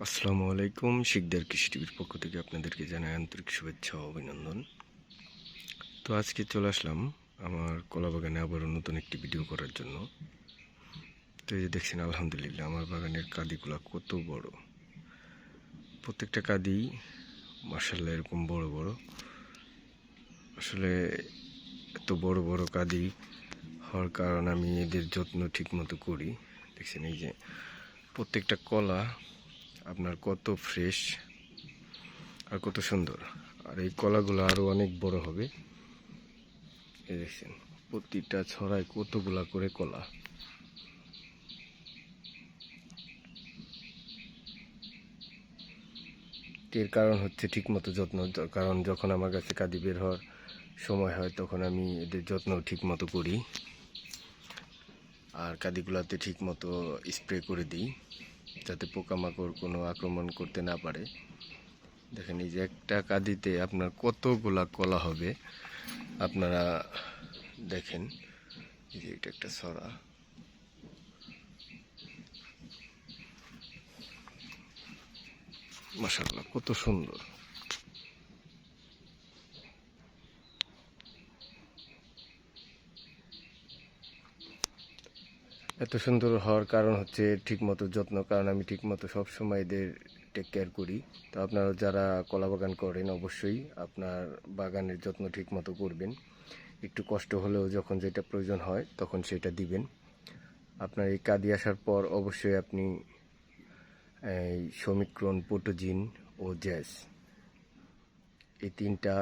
আসসালামু আলাইকুম, শিকদার কৃষি টিভির পক্ষ থেকে আপনাদেরকে জানাই আন্তরিক শুভেচ্ছা ও অভিনন্দন। তো আজকে চলে আসলাম আমার কলা বাগানে আবারও নতুন একটি ভিডিও করার জন্য। তো এই যে দেখছেন, আলহামদুলিল্লাহ, আমার বাগানের কাদিগুলো কত বড়। প্রত্যেকটা কাদি মার্শাল্লাহ এরকম বড় বড়। আসলে এত বড় বড় কাদি হওয়ার কারণ আমি এদের যত্ন ঠিক মতো করি। দেখছেন, এই যে প্রত্যেকটা কলা আপনার কত ফ্রেশ আর কত সুন্দর। আর এই কলাগুলো আরও অনেক বড় হবে। এই দেখছেন, প্রতিটা ছড়ায় কতগুলা করে কলা। এর কারণ হচ্ছে ঠিকমতো যত্ন কারণ যখন আমার কাছে কাদি বের হওয়ার সময় হয়, তখন আমি এদের যত্ন ঠিকমতো করি। আর কাদিগুলাতে ঠিকমতো স্প্রে করে দিই। যাতে পোকামাকড় কোনো আক্রমণ করতে না পারে। দেখেন, এই যে একটা কাঁদিতে আপনার কতগুলা কলা হবে, আপনারা দেখেন, এই যে এটা একটা সরা মাসাল্লাহ কত সুন্দর। এত সুন্দর হওয়ার কারণ হচ্ছে ঠিকমতো যত্ন, কারণ আমি ঠিকমতো সবসময় এদের টেক কেয়ার করি। তো আপনারা যারা কলা বাগান করেন, অবশ্যই আপনার বাগানের যত্ন ঠিকমতো করবেন। একটু কষ্ট হলেও যখন যেটা প্রয়োজন হয়, তখন সেটা দিবেন। আপনার এই কাদি আসার পর অবশ্যই আপনি এই সমিক্রন পোটোজিন ও জ্যাস এই তিনটা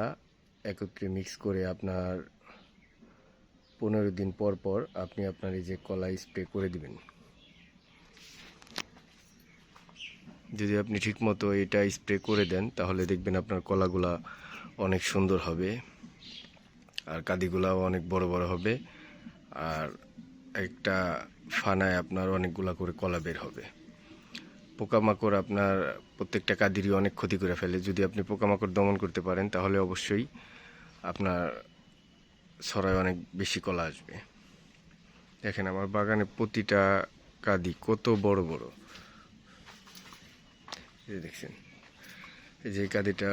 একত্রে মিক্স করে আপনার পনেরো দিন পর পর আপনি আপনার এই যে কলা স্প্রে করে দিবেন। যদি আপনি ঠিকমতো এটা স্প্রে করে দেন, তাহলে দেখবেন আপনার কলাগুলা অনেক সুন্দর হবে, আর কাদিগুলাও অনেক বড় বড় হবে, আর একটা ফানায় আপনার অনেকগুলা করে কলা বের হবে। পোকামাকড় আপনার প্রত্যেকটা কাদিরই অনেক ক্ষতি করে ফেলে। যদি আপনি পোকামাকড় দমন করতে পারেন, তাহলে অবশ্যই আপনার ছড়ায় অনেক বেশি কলা আসবে। দেখেন আমার বাগানে প্রতিটা কাদি কত বড় বড়। এই দেখছেন, এই যে কাদিটা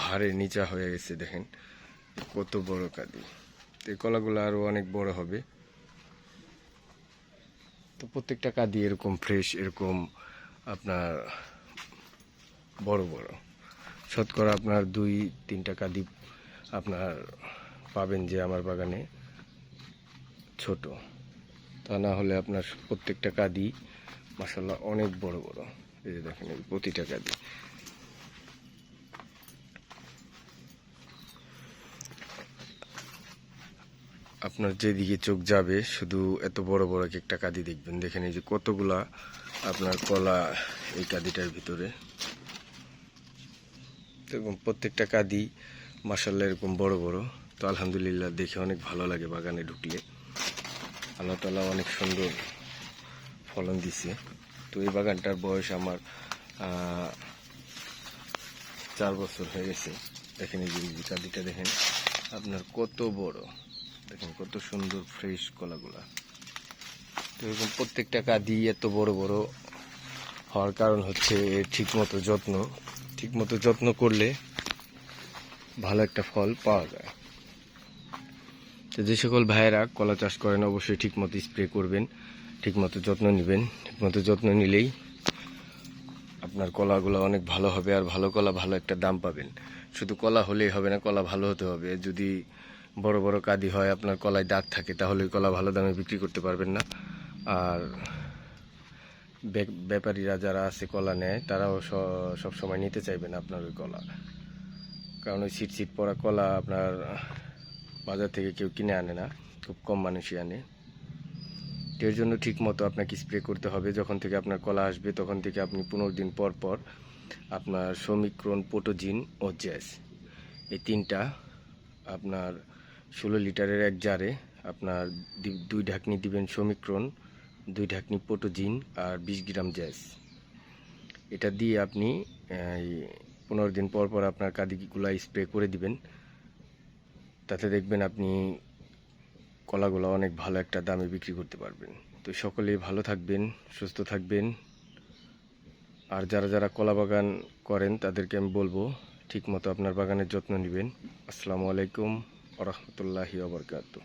ভারে নিচা হয়ে গেছে, দেখেন কত বড় কাদি। এই কলাগুলো আরও অনেক বড় হবে। তো প্রত্যেকটা কাদি এরকম ফ্রেশ এরকম আপনার বড় বড়। শতকরা আপনার দুই তিনটা কাদি আপনার পাবেন যে আমার বাগানে ছোট। তা না হলে আপনার প্রত্যেকটা কাদি মাসাল্লাহ অনেক বড় বড়। এই যে দেখেন প্রতিটা কাদি। আপনার যেদিকে চোখ যাবে, শুধু এত বড় বড় এক একটা কাদি দেখবেন। দেখেন এই যে কতগুলা আপনার কলা এই কাদিটার ভিতরে। প্রত্যেকটা কাদি মাসাল্লাহ এরকম বড় বড়। তো আলহামদুলিল্লাহ দেখে অনেক ভালো লাগে বাগানে ঢুকলে। আল্লাহ তালা অনেক সুন্দর ফলন দিছে। তো এই বাগানটার বয়স আমার চার বছর হয়ে গেছে। দেখেন এই যে কাদিটা দেখেন, আপনার কত বড়। দেখেন কত সুন্দর ফ্রেশ কলাগুলা। তো এরকম প্রত্যেকটা কাদি এত বড় বড় হওয়ার কারণ হচ্ছে ঠিকমতো যত্ন। ঠিকমতো যত্ন করলে ভালো একটা ফল পাওয়া যায়। তো যে সকল ভাইয়েরা কলা চাষ করেন, অবশ্যই ঠিকমতো স্প্রে করবেন, ঠিকমতো যত্ন নেবেন, ঠিকমতো যত্ন নিলেই আপনার কলাগুলো অনেক ভালো হবে আর ভালো কলা ভালো একটা দাম পাবেন। শুধু কলা হলেই হবে না, কলা ভালো হতে হবে। যদি বড় বড় কাদি হয়, আপনার কলায় দাগ থাকে, তাহলে কলা ভালো দামে বিক্রি করতে পারবেন না। আর ব্যাপারীরা যারা আছে কলা নেয়, তারাও সব সময় নিতে চাইবে না আপনার ওই কলা। কারণ ওই সিট সিট পড়া কলা আপনার বাজার থেকে কেউ কিনে আনে না, খুব কম মানুষই আনে। এর জন্য ঠিক মতো আপনাকে স্প্রে করতে হবে। যখন থেকে আপনার কলা আসবে, তখন থেকে আপনি পনেরো দিন পর পর আপনার সমিক্রন পোটোজিন ও জ্যাস এই তিনটা আপনার ষোলো লিটারের এক জারে আপনার দুই ঢাকনি দিবেন সমিক্রন দুই ঢাকনি পোটোজিন আর বিশ গ্রাম জ্যাস এটা দিয়ে আপনি পনেরো দিন পর পর আপনার কাদিগুলা স্প্রে করে দিবেন। তাতে দেখবেন আপনি কলাগুলো অনেক ভালো একটা দামে বিক্রি করতে পারবেন। তো সকলে ভালো থাকবেন, সুস্থ থাকবেন। আর যারা যারা কলা বাগান করেন, তাদেরকে আমি বলব, ঠিকমতো আপনার বাগানের যত্ন নেবেন। আসসালামু আলাইকুম আরহামতুল্লাহি আবরকাত